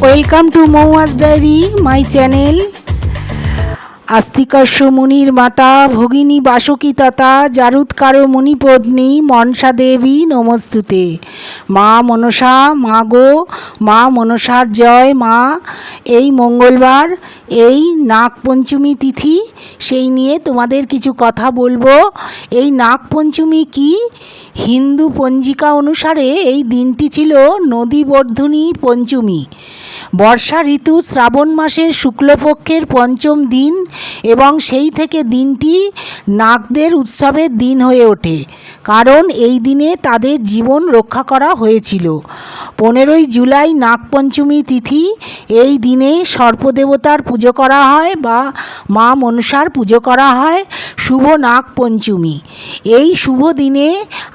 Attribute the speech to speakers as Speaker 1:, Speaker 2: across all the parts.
Speaker 1: Welcome to Mouaz diary my channel আস্তিকর্ষ মুনির মাতা ভগিনী বাসকী তাতা জারুৎকারো মুনিপত্নী মনসা দেবী নমস্তুতে মা মনসা মা গো মা মনসার জয় মা এই মঙ্গলবার এই নাগপঞ্চমী তিথি সেই নিয়ে তোমাদের কিছু কথা বলব। এই নাগপঞ্চমী কি? হিন্দু পঞ্জিকা অনুসারে এই দিনটি ছিল নদীবর্ধনী পঞ্চমী। বর্ষা ঋতু শ্রাবণ মাসের শুক্লপক্ষের পঞ্চম দিন এবং সেই থেকে দিনটি নাগদের উৎসবের দিন হয়ে ওঠে। কারণ এই দিনে তাদের জীবন রক্ষা করা হয়েছিল। পনেরোই জুলাই নাগপঞ্চমী তিথি, এই দিনে সর্পদেবতার পুজো করা হয় বা মা মনসার পুজো করা হয় শুভ নাগ পঞ্চমী এই শুভ দিনে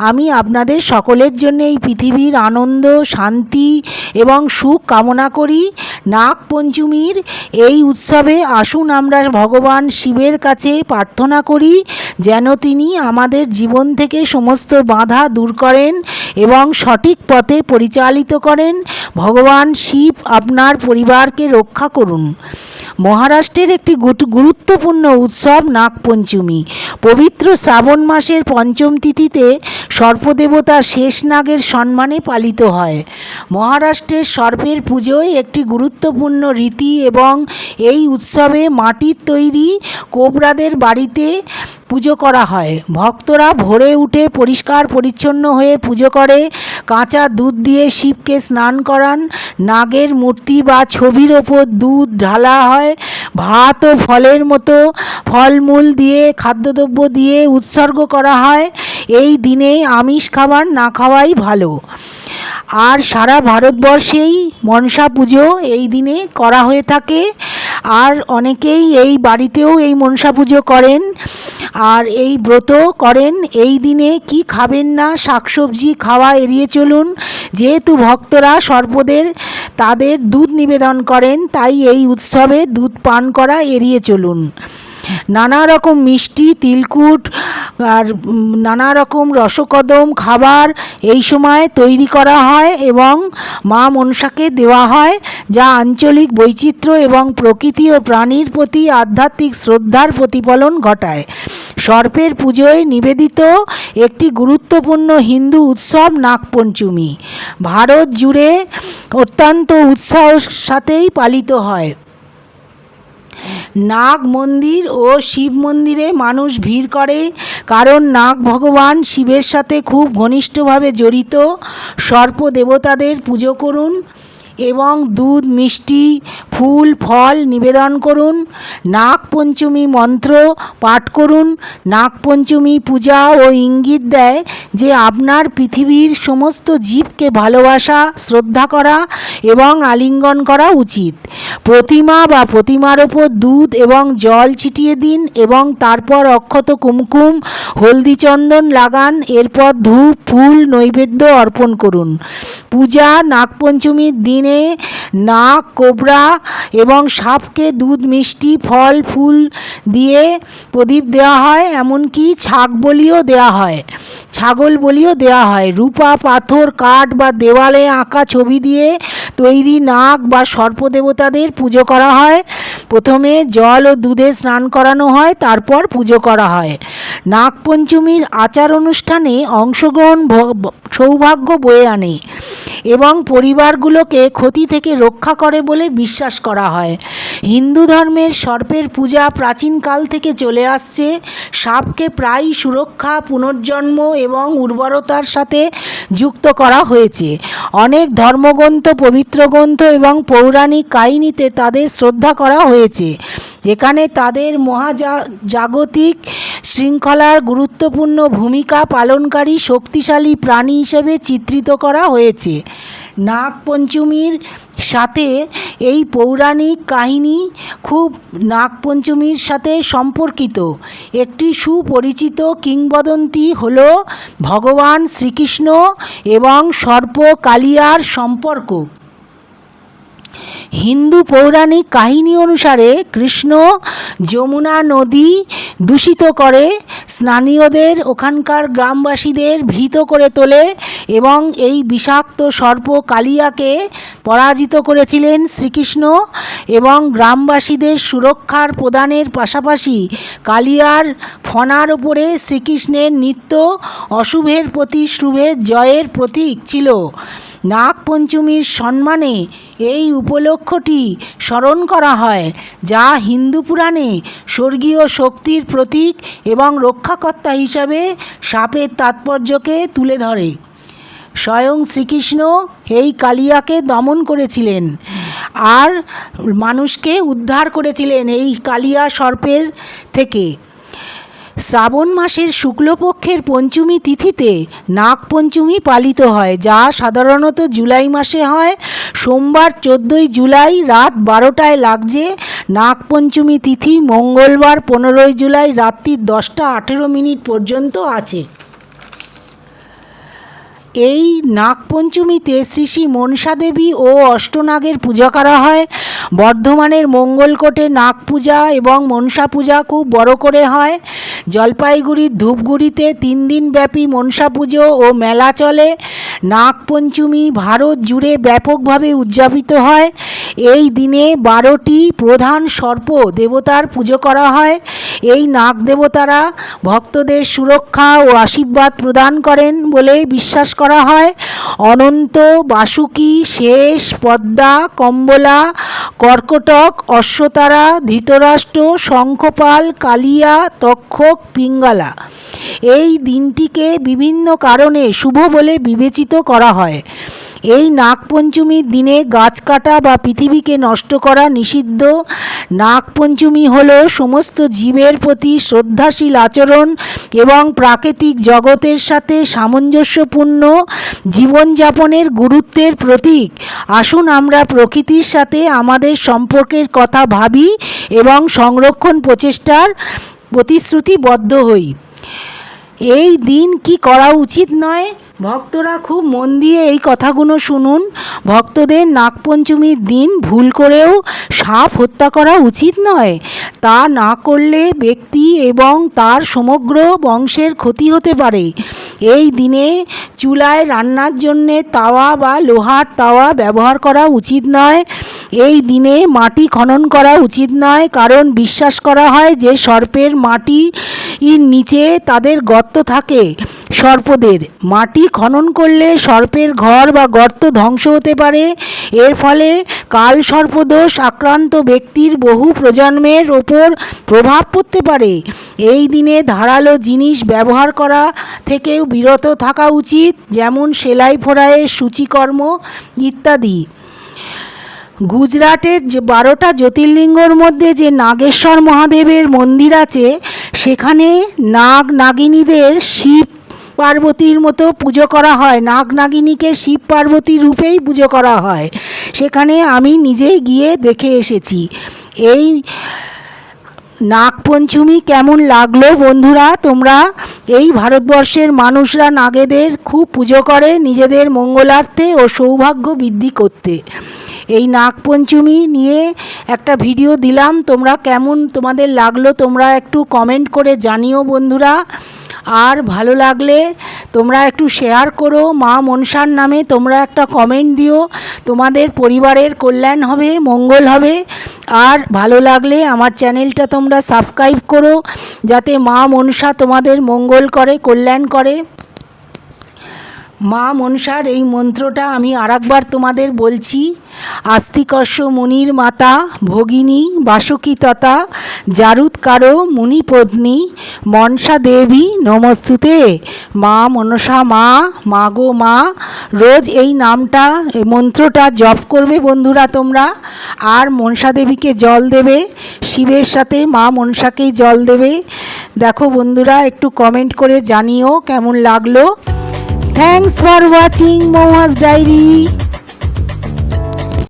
Speaker 1: আমি আপনাদের সকলের জন্য এই পৃথিবীর আনন্দ, শান্তি এবং সুখ কামনা করি। নাগ পঞ্চমীর এই উৎসবে আসুন আমরা ভগবান শিবের কাছে প্রার্থনা করি, যেন তিনি আমাদের জীবন থেকে সমস্ত বাধা দূর করেন এবং সঠিক পথে পরিচালিত করেন। ভগবান শিব আপনার পরিবারকে রক্ষা করুন। মহারাষ্ট্রের একটি গুরুত্বপূর্ণ উৎসব নাগপঞ্চমী। পবিত্র শ্রাবণ মাসের পঞ্চম তিথিতে সর্পদেবতা শেষনাগের সম্মানে পালিত হয়। মহারাষ্ট্রের সর্পের পুজোয় একটি গুরুত্বপূর্ণ রীতি এবং এই উৎসবে মাটির তৈরি কোবরাদের বাড়িতে পুজো করা হয়। ভক্তরা ভোরে উঠে পরিষ্কার পরিচ্ছন্ন হয়ে পুজো করে, কাঁচা দুধ দিয়ে শিবকে স্নান করান। নাগের মূর্তি বা ছবির ওপর দুধ ঢালা হয়। ভাত ও ফলের মতো ফলমূল দিয়ে, খাদ্যদ্রব্য দিয়ে উৎসর্গ করা হয়। এই দিনে আমিষ খাবার না খাওয়াই ভালো। আর সারা ভারতবর্ষেই মনসা পুজো এই দিনে করা হয়ে থাকে। আর অনেকেই এই বাড়িতেও এই মনসা পুজো করেন। আর এই ব্রত করেন। এই দিনে কি খাবেন না শাকসবজি খাওয়া এড়িয়ে চলুন। যেহেতু ভক্তরা সর্পদের তাদের দুধ নিবেদন করেন, তাই এই উৎসবে দুধ পান করা এড়িয়ে চলুন। নানা রকম মিষ্টি, তিলকুট আর নানা রকম রসকদম, খাবার এই সময় তৈরি করা হয় এবং মা মনসাকে দেওয়া হয়, যা আঞ্চলিক বৈচিত্র্য এবং প্রকৃতি ও প্রাণীর প্রতি আধ্যাত্মিক শ্রদ্ধার প্রতিফলন ঘটায়। সর্পের পুজোয় নিবেদিত একটি গুরুত্বপূর্ণ হিন্দু উৎসব নাগপঞ্চমী। ভারত জুড়ে অত্যন্ত উৎসাহের সাথেই পালিত হয়। নাগ মন্দির ও শিব মন্দিরে মানুষ ভিড় করে, কারণ নাগ ভগবান শিবের সাথে খুব ঘনিষ্ঠভাবে জড়িত। সর্প দেবতাদের পুজো করুন। এবং দুধ, মিষ্টি, ফুল, ফল নিবেদন করুন। নাগপঞ্চমী মন্ত্র পাঠ করুন। নাগপঞ্চমী পূজা ও ইঙ্গিত দেয় যে আপনার পৃথিবীর সমস্ত জীবকে ভালোবাসা, শ্রদ্ধা করা এবং আলিঙ্গন করা উচিত। প্রতিমা বা প্রতিমার ওপর দুধ এবং জল ছিটিয়ে দিন এবং তারপর অক্ষত কুমকুম, হলদি চন্দন লাগান। এরপর ধূপ, ফুল, নৈবেদ্য অর্পণ করুন। পূজা, নাগপঞ্চমীর দিনে নাগ কোবরা এবং সাপকে দুধ, মিষ্টি, ফল, ফুল দিয়ে প্রদীপ দেওয়া হয়, এমনকি ছাগ বলিও দেওয়া হয়। ছাগল বলিও দেওয়া হয়। রূপা, পাথর, কাঠ বা দেওয়ালে আঁকা ছবি দিয়ে তৈরি নাগ বা সর্পদেবতাদের পুজো করা হয়। প্রথমে জল ও দুধে স্নান করানো হয়, তারপর পুজো করা হয়। নাগপঞ্চমীর আচার অনুষ্ঠানে অংশগ্রহণ সৌভাগ্য বয়ে আনে এবং পরিবারগুলোকে ক্ষতি থেকে রক্ষা করে বলে বিশ্বাস করা হয়। হিন্দু ধর্মের সর্পের পূজা প্রাচীনকাল থেকে চলে আসছে। সাপকে প্রায় সুরক্ষা, পুনর্জন্ম এবং উর্বরতার সাথে যুক্ত করা হয়েছে। অনেক ধর্মগ্রন্থ, পবিত্র গ্রন্থ এবং পৌরাণিক কাহিনীতে তাদের শ্রদ্ধা করা হয়েছে। যেখানে তাদের মহাজাগতিক শৃঙ্খলার গুরুত্বপূর্ণ ভূমিকা পালনকারী শক্তিশালী প্রাণী হিসেবে চিত্রিত করা হয়েছে। নাগপঞ্চমীর সাথে এই পৌরাণিক কাহিনী খুব নাগপঞ্চমীর সাথে সম্পর্কিত। একটি সুপরিচিত কিংবদন্তি হল ভগবান শ্রীকৃষ্ণ এবং সর্প কালিয়ার সম্পর্ক। হিন্দু পৌরাণিক কাহিনী অনুসারে কৃষ্ণ যমুনা নদী দূষিত করে স্থানীয়দের ওখানকার গ্রামবাসীদের ভীত করে তোলে এবং এই বিষাক্ত সর্প কালিয়াকে পরাজিত করেছিলেন শ্রীকৃষ্ণ এবং গ্রামবাসীদের সুরক্ষার প্রদানের পাশাপাশি কালিয়ার ফনার ওপরে শ্রীকৃষ্ণের নিত্য অশুভের প্রতি শুভের জয়ের প্রতীক ছিল। নাগপঞ্চমীর সম্মানে এই উপলক্ষটি স্মরণ করা হয়, যা হিন্দু পুরাণে স্বর্গীয় শক্তির প্রতীক এবং রক্ষাকর্তা হিসাবে সাপের তাৎপর্যকে তুলে ধরে। স্বয়ং শ্রীকৃষ্ণ এই কালিয়াকে দমন করেছিলেন আর মানুষকে উদ্ধার করেছিলেন এই কালিয়া সর্পের থেকে। শ্রাবণ মাসের শুক্লপক্ষের পঞ্চমী তিথিতে নাগপঞ্চমী পালিত হয়, যা সাধারণত জুলাই মাসে হয়। সোমবার চোদ্দোই জুলাই রাত বারোটায় লাগছে নাগপঞ্চমী তিথি। মঙ্গলবার পনেরোই জুলাই রাত্রি দশটা আঠেরো মিনিট পর্যন্ত আছে। এই নাগপঞ্চমীতে শ্রী শ্রী মনসা দেবী ও অষ্টনাগের পূজা করা হয়। বর্ধমানের মঙ্গলকোটে নাগ পূজা এবং মনসা পূজা খুব বড় করে হয়। জলপাইগুড়ির ধূপগুড়িতে তিন দিনব্যাপী মনসা পুজো ও মেলা চলে। নাগপঞ্চমী ভারত জুড়ে ব্যাপকভাবে উদযাপিত হয়। এই দিনে বারোটি প্রধান সর্প দেবতার পুজো করা হয়। এই নাগ দেবতারা ভক্তদের সুরক্ষা ও আশীর্বাদ প্রদান করেন বলে বিশ্বাস করা হয়। অনন্ত, বাসুকি, শেষ, পদ্মা, কম্বলা কর্কটক, অশ্বতারা, ধৃতরাষ্ট্র, শঙ্খপাল, কালিয়া, তক্ষক, পিঙ্গালা। এই দিনটিকে বিভিন্ন কারণে শুভ বলে বিবেচিত করা হয়। এই নাগপঞ্চমীর দিনে গাছ কাটা বা পৃথিবীকে নষ্ট করা নিষিদ্ধ। নাগপঞ্চমী হল সমস্ত জীবের প্রতি শ্রদ্ধাশীল আচরণ এবং প্রাকৃতিক জগতের সাথে সামঞ্জস্যপূর্ণ জীবনযাপনের গুরুত্বের প্রতীক। আসুন আমরা প্রকৃতির সাথে আমাদের সম্পর্কের কথা ভাবি এবং সংরক্ষণ প্রচেষ্টার প্রতিশ্রুতিবদ্ধ হই। এই দিন কি করা উচিত নয়? ভক্তরা খুব মন দিয়ে এই কথাগুলো শুনুন। ভক্তদের নাগপঞ্চমীর দিন ভুল করেও সাপ হত্যা করা উচিত নয়। তা না করলে ব্যক্তি এবং তার সমগ্র বংশের ক্ষতি হতে পারে। এই দিনে চুলায় রান্নার জন্যে তাওয়া বা লোহার তাওয়া ব্যবহার করা উচিত নয়। এই দিনে মাটি খনন করা উচিত নয়। কারণ বিশ্বাস করা হয় যে সর্পের মাটির নিচে তাদের গর্ত থাকে। সর্পদের। মাটি খনন করলে সর্পের ঘর বা গর্ত ধ্বংস হতে পারে। এর ফলে কাল সর্পদোষ আক্রান্ত ব্যক্তির বহু প্রজন্মের ওপর প্রভাব পড়তে পারে। এই দিনে ধারালো জিনিস ব্যবহার করা থেকেও বিরত থাকা উচিত, যেমন সেলাই ফোড়াইয়ের সূচিকর্ম ইত্যাদি। গুজরাটের যে বারোটা জ্যোতির্লিঙ্গর মধ্যে যে নাগেশ্বর মহাদেবের মন্দির আছে, সেখানে নাগ নাগিনীদের শিব পার্বতীর মতো পুজো করা হয়। নাগ নাগিনীকে শিব পার্বতী রূপেই পুজো করা হয়। সেখানে আমি নিজেই গিয়ে দেখে এসেছি। এই নাগপঞ্চমী কেমন লাগল বন্ধুরা? তোমরা এই ভারতবর্ষের মানুষরা নাগেদের খুব পুজো করে নিজেদের মঙ্গলার্থে ও সৌভাগ্য বৃদ্ধি করতে। এই নাগপঞ্চমী নিয়ে একটা ভিডিও দিলাম। তোমরা কেমন তোমাদের লাগল তোমরা একটু কমেন্ট করে জানিও বন্ধুরা। আর ভালো লাগলে তোমরা একটু শেয়ার করো। মা মনসার নামে তোমরা একটা কমেন্ট দিও। তোমাদের পরিবারের কল্যাণ হবে, মঙ্গল হবে। আর ভালো লাগলে আমার চ্যানেলটা তোমরা সাবস্ক্রাইব করো। যাতে মা মনসা তোমাদের মঙ্গল করে, কল্যাণ করে। মা মনসার, এই মন্ত্রটা আমি আরেকবার তোমাদের বলছি। আস্তিকর্ষ মুনির মাতা, ভগিনী বাসুকী তথা জারুৎকারো, মুনিপত্নী, মনসা দেবী, নমস্তুতে। মা মনসা মা মা গো মা, রোজ এই নামটা মন্ত্রটা জপ করবে বন্ধুরা তোমরা। আর মনসা দেবীকে জল দেবে, শিবের সাথে মা মনসাকেই জল দেবে। দেখো বন্ধুরা, একটু কমেন্ট করে জানিও কেমন লাগল। Thanks for watching Moha's Diary.